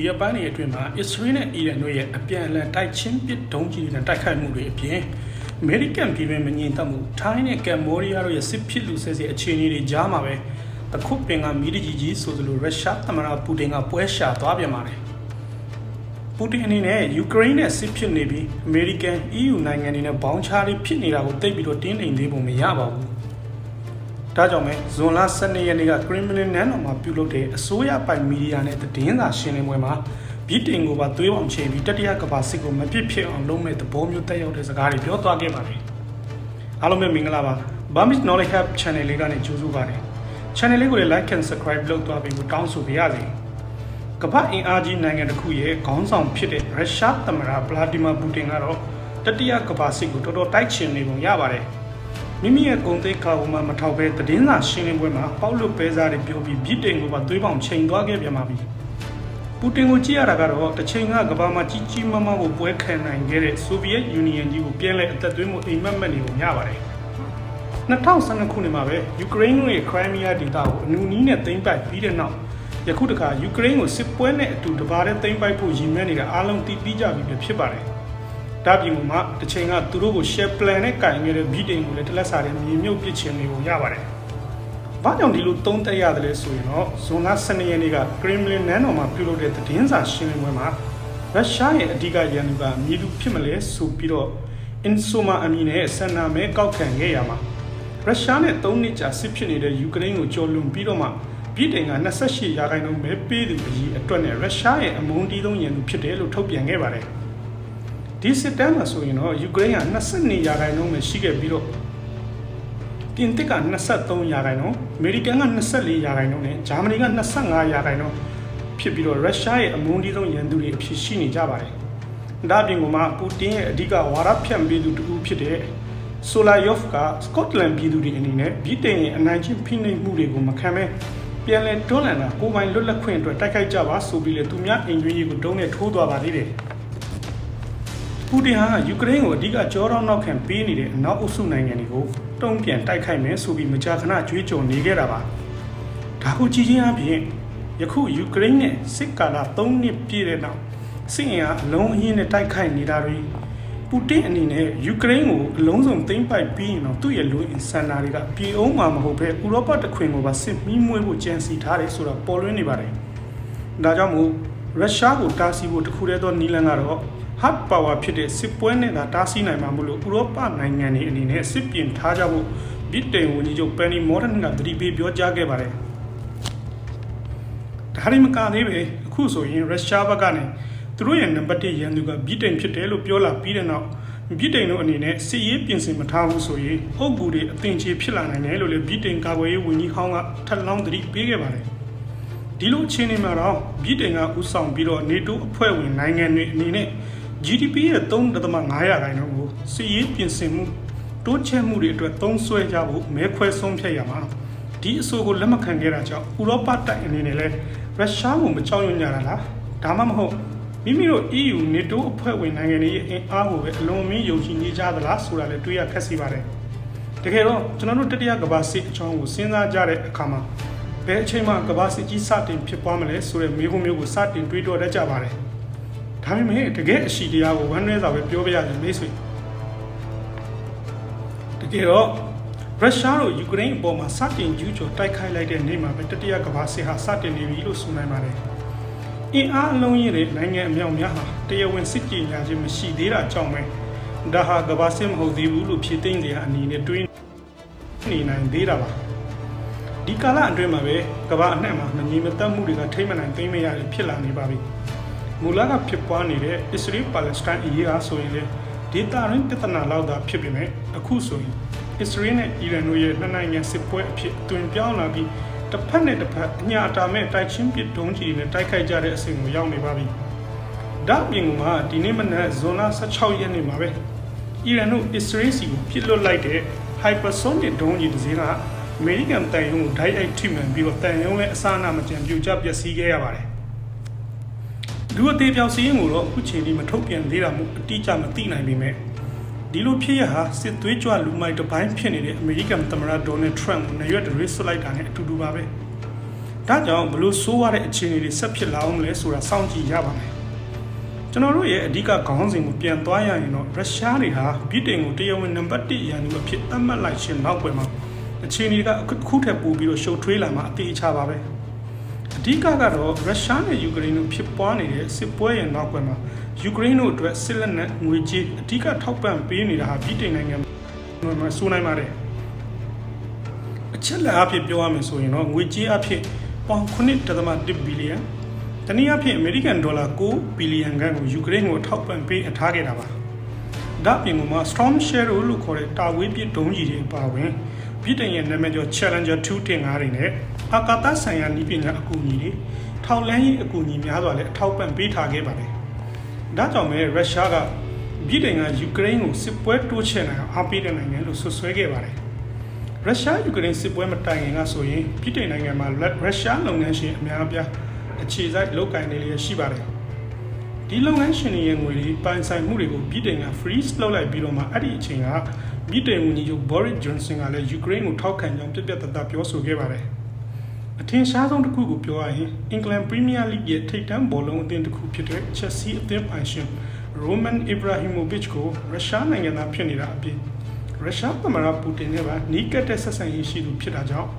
ဒီအပန်းတွေအတွင်းမှာအစ္စရေးနဲ့အီရန်တို့ရဲ့အပြန်အလှန်တိုက်ချင်းပစ်ဒုံးကျည်တွေနဲ့တိုက်ခိုက်မှုတွေအပြင်အမေရိကန်ပြည်တွင်းမငြိမ်သက်မှုထိုင်းနဲ့ကမ်ဘောဒီးယားတို့ရဲ့စစ်ဖြစ်လူဆဲဆဲအခြေအနေတွေကြားမှာပဲတခုပင်ကမီဒီဂျီကြီးဆိုသလိုရုရှားသမ္မတပူတင်ကပွဲရှာသွားပြန်ပါတယ်ပူတင်အနေနဲ့ယူကရိန်းနဲ့စစ်ဖြစ်နေပြီးအမေရိကန် EU နိုင်ငံတွေနဲ့ဘောင်းချားတွေဖြစ်နေတာကိုသိပ်ပြီးတော့တင်းတိမ်သေးပုံမရပါဘူး။ ဒါကြောင့်ပဲဇွန်လ12ရက်နေ့က Kremlin နန်းတော်မှာပြုလုပ်တဲ့အစိုးရပိုင်မီဒီယာနဲ့သတင်းစာရှင်းလင်းပွဲမှာဗြိတိန်ကိုပါသွေးပေါင်ချိန်ပြီးတတိယကမ္ဘာစစ်ကိုမပြစ်ဖြစ်အောင်လုပ်မဲ့သဘောမျိုးတက်ရောက်တဲ့စကားတွေပြောသွားခဲ့ပါတယ်။အားလုံးပဲမင်္ဂလာပါ။ Burmese Knowledge Hub Channel လေးကနေကြိုဆိုပါတယ်။ Channel လေးကိုလည်း Like and Subscribe လုပ်သွားပြီးတောင်းဆိုပါရစေ။ကမ္ဘာအင်အားကြီးနိုင်ငံတစ်ခုရဲ့ခေါင်းဆောင်ဖြစ်တဲ့ရုရှားသမ္မတဗလာဒီမာပူတင်ကတော့တတိယကမ္ဘာစစ်ကိုတော်တော်တိုက်ချင်နေပုံရပါတယ်။ မိမိရဲ့ဂုံသိက္ခာပေါ်မှာမထောက်ပဲသတင်းစာရှင်းလင်းပွဲမှာပေါက်လွတ်ပဲစားတွေပြောပြီးဗြိတိန်ကိုပါသွေးပေါင်ချိန်သွားခဲ့ပြန်ပါပြီ။ပူတင်ကိုကြည့်ရတာကတော့တစ်ချိန်ကကမ္ဘာမှာကြီးကြီးမားမားကိုပွဲခံနိုင်ခဲ့တဲ့ဆိုဗီယက်ယူနီယံကြီးကိုပြန်လည်အသက်သွင်းမှုအိမ်မက်မက်နေပုံရပါတယ်။2012ခုနှစ်မှာပဲယူကရိန်းရဲ့ခရိုင်းမီးယားဒေသကိုအနူနီးနဲ့သိမ်းပိုက်ပြီးတဲ့နောက်ယခုတခါယူကရိန်းကိုစစ်ပွဲနဲ့အတူတပါးတည်းသိမ်းပိုက်ဖို့ရည်မှန်းနေတာအားလုံးသိပြီးကြပြီပဲဖြစ်ပါတယ်။ ဒါပြင်မှာတစ်ချိန်ကသူတို့ကို share plan နဲ့ကင်ခဲ့တဲ့ဗြိတိန်ကိုလည်းတလက်စားတဲ့မြေမြုပ်ပစ်ချင်နေပုံရပါတယ်။ဘာကြောင့်ဒီလိုသုံးသပ်ရတယ်လဲဆိုရင်တော့ဇွန်လ12ရက်နေ့က Kremlin နန်းတော်မှာပြုလုပ်တဲ့သတင်းစာရှင်းလင်းပွဲမှာရုရှားရဲ့အဓိကရန်သူကမြေသူဖြစ်မလဲဆိုပြီးတော့ Insoma အမည်နဲ့ဆန္ဒမဲကောက်ခံခဲ့ရမှာရုရှားနဲ့3နှစ်ကြာစစ်ဖြစ်နေတဲ့ယူကရိန်းကိုကျော်လွန်ပြီးတော့မှပြည်တိုင်က28ရာခိုင်နှုန်းပဲပေးသူအကြီးအတွက်နဲ့ရုရှားရဲ့အမုန်းတီးဆုံးရန်သူဖြစ်တယ်လို့ထုတ်ပြန်ခဲ့ပါတယ် ဒီစစ်တမ်းမှာဆိုရင်တော့ယူကရိန်းက22ရာခိုင်နှုန်းပဲရှိခဲ့ပြီးတော့ပြင်သစ်က23ရာခိုင်နှုန်းအမေရိကန်က24ရာခိုင်နှုန်းနဲ့ဂျာမနီက25ရာခိုင်နှုန်းဖြစ်ပြီးတော့ရုရှားရဲ့အမုန်းတီးဆုံးရန်သူတွေအဖြစ်ရှိနေကြပါတယ်ဒါအပြင်ကမှပူတင်ရဲ့အဓိကဝါဒဖြန့်ပေးသူတူဖြစ်တဲ့ဆိုလာယော့ဖ်ကစကော့တလန်ပြည်သူတွေအနေနဲ့ဗြိတိန်ရဲ့အနိုင်ကျင့်ဖိနှိပ်မှုတွေကိုမခံဘဲပြန်လည်တွန်းလှန်တာကိုယ်ပိုင်လွတ်လပ်ခွင့်အတွက်တိုက်ခိုက်ကြပါဆိုပြီးလေသူများအင်ဂျင်ကြီးကိုတုံးနဲ့ထိုးသွားပါသေးတယ်။ ပူတင်ဟာယူကရိန်းကိုအဓိကကြောတော့နောက်ခံပေးနေတဲ့အနောက်အုပ်စုနိုင်ငံတွေကိုတုံ့ပြန်တိုက်ခိုက်မယ်ဆိုပြီးမကြာခဏကြွေးကြော်နေခဲ့တာပါ။ဒါကိုကြည့်ချင်းအပြင်ယခုယူကရိန်းနဲ့စစ်ကာလ3နှစ်ပြည့်တဲ့နောက်စစ်အင်အားအလုံးအင်းနဲ့တိုက်ခိုက်နေတာတွေပူတင်အနေနဲ့ယူကရိန်းကိုအလုံးစုံသိမ်းပိုက်ပြီးရင်တော့သူ့ရဲ့လူအင်ဆန္ဒတွေကပြေအောင်မှာမဟုတ်ဘဲဥရောပတခွင်ကိုပါစစ်မီးမွေးဖို့ကြံစီထားတယ်ဆိုတာပေါ်လွင်နေပါတယ်။ဒါကြောင့်မို့ရုရှားကိုတားဆီးဖို့တခုတည်းသောနီလန်ကတော့ hard power ဖြစ်တဲ့စစ်ပွဲနဲ့သာတားဆီးနိုင်မှာမလို့ဥရောပနိုင်ငံတွေအနေနဲ့စစ်ပြင်ထားကြဖို့ဗြိတိန်ဝန်ကြီးချုပ်ပန်နီမော်ဒန်ကသတိပေးပြောကြားခဲ့ပါတယ်။ဒါရီမကသေးပဲအခုဆိုရင်ရုရှားဘက်ကနေသူတို့ရဲ့နံပါတ်1ရန်သူကဗြိတိန်ဖြစ်တယ်လို့ပြောလာပြီးတဲ့နောက်ဗြိတိန်တို့အနေနဲ့စစ်ရေးပြင်ဆင်မထားဘူးဆိုရင်အုပ်ကူတွေအသင်ချေဖြစ်လာနိုင်တယ်လို့လည်းဗြိတိန်ကာကွယ်ရေးဝန်ကြီးဟောင်းကထပ်လောင်းသတိပေးခဲ့ပါတယ်ဒီလိုအခြေအနေမှာတော့ဗြိတိန်ကဥဆောင်ပြီးတော့ NATO အဖွဲ့ဝင်နိုင်ငံတွေအနေနဲ့ GDP ရဲ့3.5ရာခိုင်နှုန်းကိုစစ်ရေးပြင်ဆင်မှုတိုးချဲ့မှုတွေအတွက်သုံးစွဲကြဖို့မဲခွဲဆုံးဖြတ်ရမှာဒီအဆိုကိုလက်မခံခဲ့တာကြောင့်ဥရောပတိုက်အနေနဲ့လည်းရုရှားကိုမကြောက်ရွံ့ကြတာလားဒါမှမဟုတ်မိမိတို့ EU NATO အဖွဲ့ဝင်နိုင်ငံတွေရဲ့အင်အားကိုပဲအလွန်မင်းယုံကြည်နေကြသလားဆိုတာလည်းတွေးရခက်စီပါတယ်တကယ်တော့ကျွန်တော်တို့တတိယကမ္ဘာစစ်အကြောင်းကိုစဉ်းစားကြတဲ့အခါမှာဘယ်အချိန်မှကမ္ဘာစစ်ကြီးစတင်ဖြစ်ပွားမလဲဆိုတဲ့မေးခွန်းမျိုးကိုစတင်တွေးတောတတ်ကြပါတယ် ဒါပေမဲ့တကယ်အရှိတရားကိုဝမ်းနည်းစွာပဲပြောပြရတယ်မိတ်ဆွေတကယ်တော့ရုရှားတို့ယူကရိန်းအပေါ်မှာစတင်ကျူးကျော်တိုက်ခိုက်လိုက်တဲ့နေ့မှာပဲတတိယကမ္ဘာစစ်ဟာစတင်နေပြီလို့ဆိုနိုင်ပါတယ်အင်အားအလုံးကြီးတဲ့နိုင်ငံအမြောက်များဟာတရားဝင်စစ်ကြေညာခြင်းမရှိသေးတာကြောင့်ပဲဒါဟာကမ္ဘာစစ်မဟုတ်သေးဘူးလို့ဖြေသိမ့်တဲ့အအနေနဲ့တွေးနေနိုင်သေးတာပါဒီကာလအတွင်းမှာပဲကမ္ဘာအနှံ့မှာမငြိမ်မသက်မှုတွေကထိမ့်မနိုင်သိမ့်မရဖြစ်လာနေပါပြီ မူလကဖြစ်ပွားနေတဲ့အစ္စရေးပါလက်စတိုင်းအရေးအားဆိုရင်လေဒေတာရင်းပြဿနာလောက်သာဖြစ်ပေမဲ့အခုဆိုရင်အစ္စရေးနဲ့အီရန်တို့ရဲ့နှစ်နိုင်ငံစစ်ပွဲအဖြစ်တွင်ပြောင်းလာပြီးတစ်ဖက်နဲ့တစ်ဖက်အညာအတာမဲ့တိုက်ချင်းပစ်တုံးကြီးနဲ့တိုက်ခိုက်ကြတဲ့အဆင့်ကိုရောက်နေပါပြီ။ဒါပြင်ကမှဒီနေ့မနက်ဇွန်လ16ရက်နေ့မှာပဲအီရန်တို့အစ္စရေးစီကိုပစ်လွတ်လိုက်တဲ့ hypersonic ဒုံးကြီးတစ်စင်းကအမေရိကန်တန်ယုံကိုဓာတ်ရိုက်ထိမှန်ပြီးတော့တန်ယုံလည်းအစအနမကြံပြူကျပျက်စီးခဲ့ရပါတယ်။ လူအသေးပြောင်စီးရင်ကိုတော့အခုချိန်ဒီမထုတ်ပြန်သေးတာမို့အတိအကျမသိနိုင်ပေမဲ့ဒီလိုဖြစ်ရဟာစစ်သွေးကြွလူမိုက်တစ်ပိုင်းဖြစ်နေတဲ့အမေရိကန်သမ္မတဒေါ်နယ်ထရန့်ကိုနရွက်တွေဆွလိုက်တာနဲ့အတူတူပါပဲဒဒါကြောင့်ဘလို့ဆိုးရတဲ့အခြေအနေတွေဆက်ဖြစ်လာအောင်လဲဆိုတာစောင့်ကြည့်ရပါမယ်ကျွန်တော်တို့ရဲ့အဓိကခေါင်းစဉ်ကိုပြန်သွားရရင်တော့ရုရှားတွေဟာဗြိတိန်ကိုတရားဝင်နံပါတ်1ရန်သူအဖြစ်သတ်မှတ်လိုက်ရှင်နောက်ွယ်မှာအခြေအနေကအခုထက်ပိုပြီးတော့ရှုပ်ထွေးလာမှာအသေးချပါပဲ အဓိကကတော့ရုရှားနဲ့ယူကရိန်းတို့ဖြစ်ပွားနေတဲ့စစ်ပွဲရဲ့နောက်ွယ်မှာယူကရိန်းတို့အတွက်စစ်လက်နက်ငွေကြေးအဓိကထောက်ပံ့ပေးနေတာဟာဗြိတိန်နိုင်ငံမှာဆိုနိုင်ပါတယ်အချက်လက်အဖြစ်ပြောရမယ်ဆိုရင်တော့ငွေကြေးအဖြစ်ပေါင်9.1ဘီလီယံတနည်းအားဖြင့်အမေရိကန်ဒေါ်လာ9ဘီလီယံခန့်ကိုယူကရိန်းကိုထောက်ပံ့ပေးအထားခဲ့တာပါဒါ့အပြင်မှာ Storm Shadow လို့ခေါ်တဲ့တာဝေးပစ်ဒုံးကြီးတွေပါဝင် ပြည်တိုင်ရဲ့နာမည်ကျော် Challenger 2တင်ကားတွေနဲ့အာကာသဆိုင်ရာနည်းပညာအကူအညီတွေထောက်လန်းရေးအကူအညီများစွာလည်းအထောက်ပံ့ပေးထားခဲ့ပါတယ်ဒါကြောင့်ပဲရုရှားကပြည်တိုင်ကယူကရိန်းကိုစစ်ပွဲတိုးချဲ့နိုင်အောင်အားပေးတဲ့နိုင်ငံလို့ဆွဆွဲခဲ့ပါတယ်ရုရှားယူကရိန်းစစ်ပွဲမတိုင်ခင်ကဆိုရင်ပြည်ထိုင်နိုင်ငံမှာရုရှားလုပ်ငန်းရှင်အများအပြားအခြေစိုက်လုပ်ကိုင်နေလျက်ရှိပါတယ်။ ဒီလုပ်ငန်းရှင်တွေရဲ့ငွေတွေပိုင်ဆိုင်မှုတွေကိုပြည်ထိုင်က freeze လုပ်လိုက်ပြီးတော့မှအဲ့ဒီအချိန်ကပြည်ထိုင်ဝန်ကြီးချုပ် Boris Johnson ကလည်းယူကရိန်းကိုထောက်ခံကြောင်းပြပြတတ်တာပြောဆိုခဲ့ပါတယ်။အထင်ရှားဆုံးတစ်ခုကိုပြောရရင် England Premier League ရဲ့ထိပ်တန်းဘောလုံးအသင်းတစ်ခုဖြစ်တဲ့ Chelsea အသင်းပိုင်ရှင် Roman Ibrahimovic ကိုရုရှားနိုင်ငံသားဖြစ်နေတာအပြင်ရုရှားသမ္မတပူတင်နဲ့ပါနီးကပ်တဲ့ဆက်ဆံရေးရှိသူဖြစ်တာကြောင့်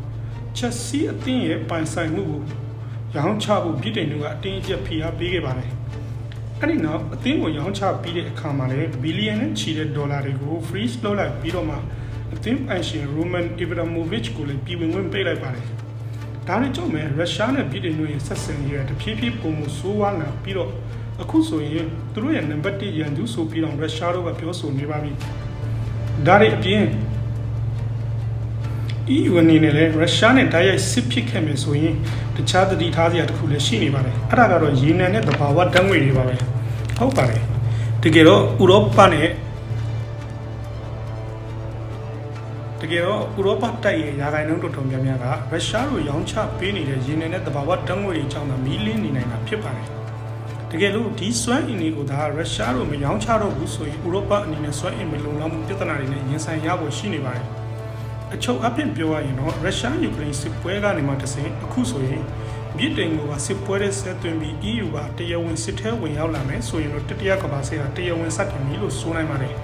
ချက်စီအသင်းရဲ့ပိုင်ဆိုင်မှုကိုရောင်းချဖို့ပြည်တင်တို့ကအတင်းအကျပ်ဖိအားပေးခဲ့ပါတယ်။ အဲ့ဒီနောက်အသင်းကိုရောင်းချပြီးတဲ့အခါမှာလည်းဘီလီယံနဲ့ချီတဲ့ဒေါ်လာတွေကို freeze လုပ်လိုက်ပြီးတော့မှအသင်းပိုင်ရှင် Roman Ibrahimovic ကိုလည်းပြည်ဝင်ခွင့်ပေးလိုက်ပါတယ်။ဒါနဲ့ကြောင့်မဲ့ရုရှားနဲ့ပြည်တင်တို့ရဲ့ဆက်ဆံရေးတဖြည်းဖြည်းပုံမဆိုးဝါးလာပြီးတော့အခုဆိုရင်သူတို့ရဲ့နံပါတ်1ရန်သူဆိုပြီးတော့ရုရှားတို့ကပြောဆိုနေပါပြီ။ဒါတွေအပြင် EU အနေနဲ့လည်းရုရှားနဲ့တိုက်ရိုက်စစ်ဖြစ်ခဲ့မယ်ဆိုရင်တခြားသတိထားစရာတစ်ခုလည်းရှိနေပါတယ်အဲ့ဒါကတော့ရေနံနဲ့သဘာဝဓာတ်ငွေတွေပါပဲဟုတ်ပါတယ်တကယ်တော့ဥရောပနဲ့တကယ်တော့ဥရောပတိုက်ရဲ့ယာဂိုင်နှုန်းတော်တော်များများကရုရှားတို့ရောင်းချပေးနေတဲ့ရေနံနဲ့သဘာဝဓာတ်ငွေတွေကြောင့်သာမီးလင်းနေနိုင်တာဖြစ်ပါတယ်တကယ်လို့ဒီစွမ်းအင်တွေကိုဒါရုရှားတို့မရောင်းချတော့ဘူးဆိုရင်ဥရောပအနေနဲ့စွမ်းအင်မလုံလောက်မှုပြဿနာတွေနဲ့ရင်ဆိုင်ရဖို့ရှိနေပါတယ် အချုပ်အပြင်ပြောရရင်တော့ရုရှားယူကရိန်းစစ်ပွဲကနေမှတဆင်အခုဆိုရင်မြစ်တိမ်ကစစ်ပွဲတဲ့ဆက်သွင်းပြီး EU ကတရားဝင်စစ်ထဲဝင်ရောက်လာမယ်ဆိုရင်တော့တတိယကမ္ဘာစစ်ဟာတရားဝင်စတင်ပြီလို့ဆိုနိုင်ပါတယ်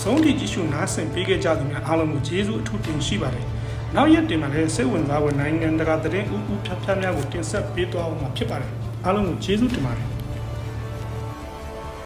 ဆုံးဖြတ်ကြည့်ရှုနားဆင်ပေးခဲ့ကြသူများအားလုံးကိုကျေးဇူးအထူးတင်ရှိပါတယ်နောက်ရက်တင်မှာလည်းစိတ်ဝင်စားဖို့နိုင်ငံတကာသတင်းဥဥဖြတ်ဖြတ်များကိုတင်ဆက်ပေးသွားအောင်မှာဖြစ်ပါတယ်အားလုံးကိုကျေးဇူးတင်ပါတယ်